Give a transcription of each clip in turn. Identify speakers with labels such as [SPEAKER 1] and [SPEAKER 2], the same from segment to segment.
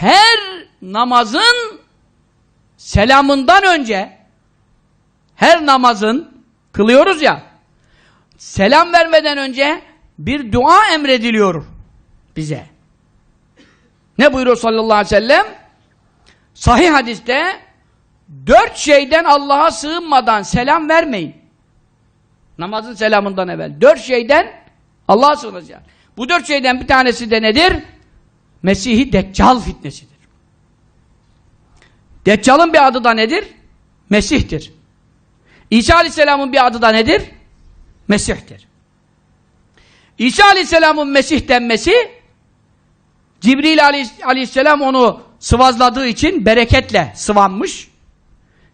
[SPEAKER 1] her namazın selamından önce her namazın kılıyoruz ya selam vermeden önce bir dua emrediliyor bize. Ne buyuruyor sallallahu aleyhi ve sellem? Sahih hadiste dört şeyden Allah'a sığınmadan selam vermeyin. Namazın selamından evvel. Dört şeyden Allah'a sığınacağız. Bu dört şeyden bir tanesi de nedir? Mesih-i Deccal fitnesidir. Deccal'ın bir adı da nedir? Mesih'tir. İsa Aleyhisselam'ın bir adı da nedir? Mesih'tir. İsa Aleyhisselam'ın Mesih denmesi Cibril Aleyhisselam onu sıvazladığı için bereketle sıvanmış.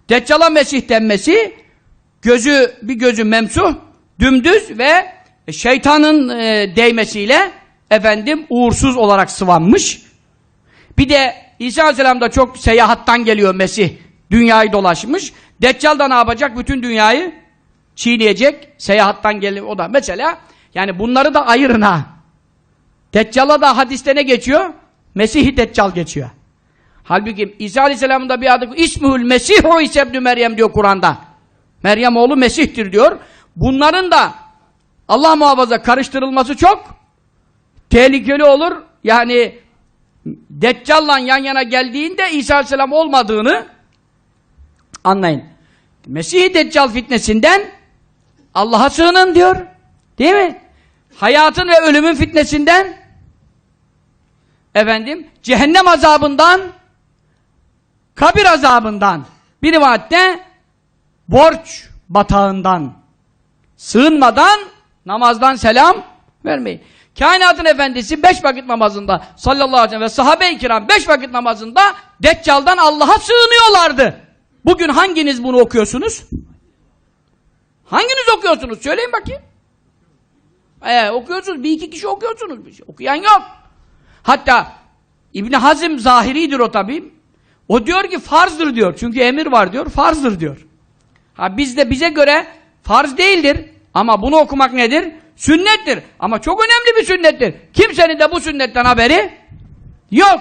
[SPEAKER 1] Deccal'a Mesih denmesi gözü bir gözü memsuh, dümdüz ve şeytanın e, değmesiyle efendim uğursuz olarak sıvanmış. Bir de İsa Aleyhisselam da çok seyahattan geliyor Mesih. Dünyayı dolaşmış. Deccal da ne yapacak? Bütün dünyayı çiğneyecek. Seyahattan geliyor o da. Mesela yani bunları da ayırın ha. Deccal'a da hadiste ne geçiyor? Mesih-i Deccal geçiyor. Halbuki İsa Aleyhisselam'ın da bir adı İsmuhül Mesih o İsa ibn Meryem diyor Kur'an'da. Meryem oğlu Mesih'tir diyor. Bunların da Allah muhafaza karıştırılması çok tehlikeli olur. Yani Deccal'la yan yana geldiğinde İsa Aleyhisselam olmadığını anlayın. Mesih-i Deccal fitnesinden Allah'a sığının diyor. Değil mi? Hayatın ve ölümün fitnesinden efendim cehennem azabından kabir azabından bir rivayette borç batağından sığınmadan namazdan selam vermeyin. Kainatın efendisi beş vakit namazında sallallahu aleyhi ve sellem ve sahabe-i kiram beş vakit namazında Deccal'dan Allah'a sığınıyorlardı. Bugün hanginiz bunu okuyorsunuz? Hanginiz okuyorsunuz? Söyleyin bakayım. Ee, okuyorsunuz. Bir iki kişi okuyorsunuz. Bir şey. Okuyan yok. Hatta İbni Hazim zahiridir o tabi. O diyor ki farzdır diyor. Çünkü emir var diyor. Farzdır diyor. Ha bizde bize göre farz değildir. Ama bunu okumak nedir? Sünnettir. Ama çok önemli bir sünnettir. Kimsenin de bu sünnetten haberi yok.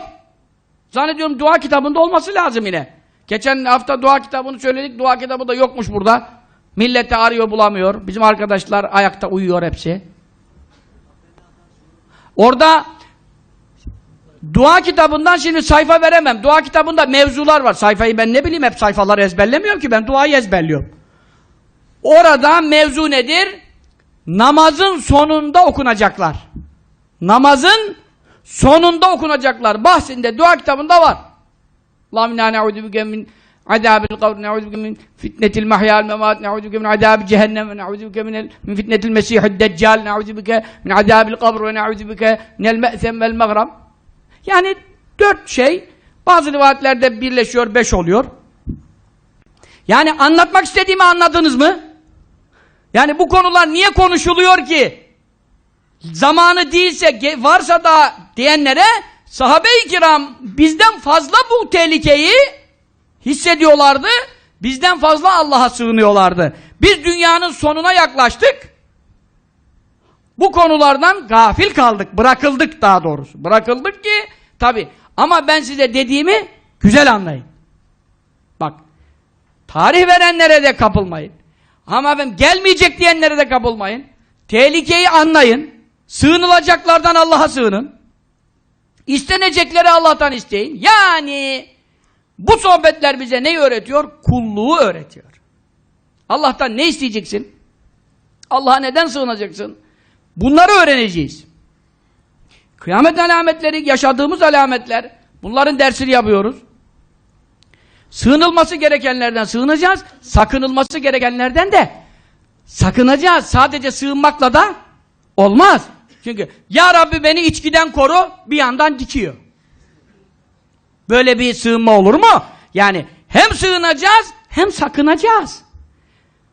[SPEAKER 1] Zannediyorum dua kitabında olması lazım yine. Geçen hafta dua kitabını söyledik. Dua kitabı da yokmuş burada. Millete arıyor bulamıyor. Bizim arkadaşlar ayakta uyuyor hepsi. Orada dua kitabından şimdi sayfa veremem. Dua kitabında mevzular var. Sayfayı ben ne bileyim hep sayfaları ezberlemiyorum ki ben duayı ezberliyorum. Orada mevzu nedir? Namazın sonunda okunacaklar. Namazın sonunda okunacaklar. Bahsinde dua kitabında var. Allahümme inna ne'udu bike min adabil kavr, ne'udu bike min fitnetil mahyal memat, ne'udu bike min adabil cehennem, ve ne'udu bike min, min fitnetil mesihid deccal, ne'udu bike min adabil kavr, ve ne'udu bike minel me'sem vel mağram. Yani dört şey bazı rivayetlerde birleşiyor, beş oluyor. Yani anlatmak istediğimi anladınız mı? Yani bu konular niye konuşuluyor ki? Zamanı değilse, varsa da diyenlere sahabe-i kiram bizden fazla bu tehlikeyi hissediyorlardı. Bizden fazla Allah'a sığınıyorlardı. Biz dünyanın sonuna yaklaştık. Bu konulardan gafil kaldık. Bırakıldık daha doğrusu. Bırakıldık ki tabi. Ama ben size dediğimi güzel anlayın. Bak. Tarih verenlere de kapılmayın. Ama ben gelmeyecek diyenlere de kapılmayın. Tehlikeyi anlayın. Sığınılacaklardan Allah'a sığının. İstenecekleri Allah'tan isteyin. Yani bu sohbetler bize neyi öğretiyor? Kulluğu öğretiyor. Allah'tan ne isteyeceksin? Allah'a neden sığınacaksın? Bunları öğreneceğiz. Kıyamet alametleri, yaşadığımız alametler, bunların dersini yapıyoruz. Sığınılması gerekenlerden sığınacağız, sakınılması gerekenlerden de sakınacağız. Sadece sığınmakla da olmaz. Çünkü Ya Rabbi beni içkiden koru, bir yandan dikiyor. Böyle bir sığınma olur mu? Yani hem sığınacağız, hem sakınacağız.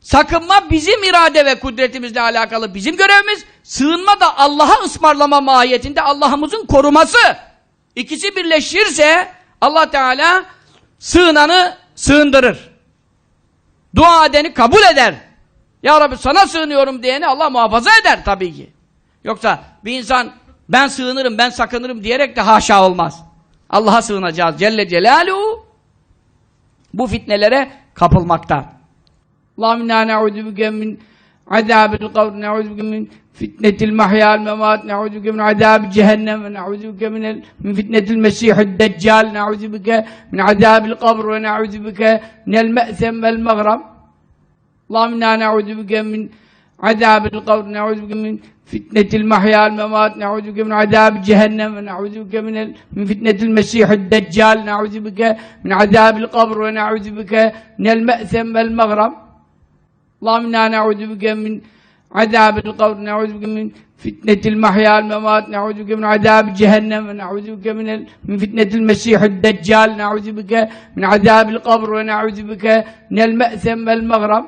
[SPEAKER 1] Sakınma bizim irade ve kudretimizle alakalı bizim görevimiz. Sığınma da Allah'a ısmarlama mahiyetinde Allah'ımızın koruması. İkisi birleşirse Allah Teala sığınanı sığındırır. Dua edeni kabul eder. Ya Rabbi sana sığınıyorum diyeni Allah muhafaza eder tabii ki. Yoksa bir insan ben sığınırım, ben sakınırım diyerek de haşa olmaz. Allah'a sığınacağız Celle Celaluhu bu fitnelere kapılmakta. Allahümme inna ne'udhu bike min azabil kavr, ne'udhu bike min fitnetil mahyal memat, ne'udhu bike min azabil cehennem ve ne'udhu bike min, el- min fitnetil mesihid deccal, ne'udhu bike min azabil kabr ve ne'udhu bike minel me'sem vel mağram. Allahümme inna ne'udhu bike min azabil kavr, ne'udhu bike min fitnetil mahyal memat, ne'udhu bike min azabil cehennem ve ne'udhu bike min, el- min fitnetil mesihid deccal, ne'udhu bike min azabil kabr اللهم إنا نعوذ بك من عذاب القبر نعوذ بك من فتنة المحيا الممات نعوذ بك من عذاب جهنم ونعوذ بك من. من فتنة المسيح الدجال نعوذ بك من عذاب القبر ونعوذ بك من المأثم والمغرم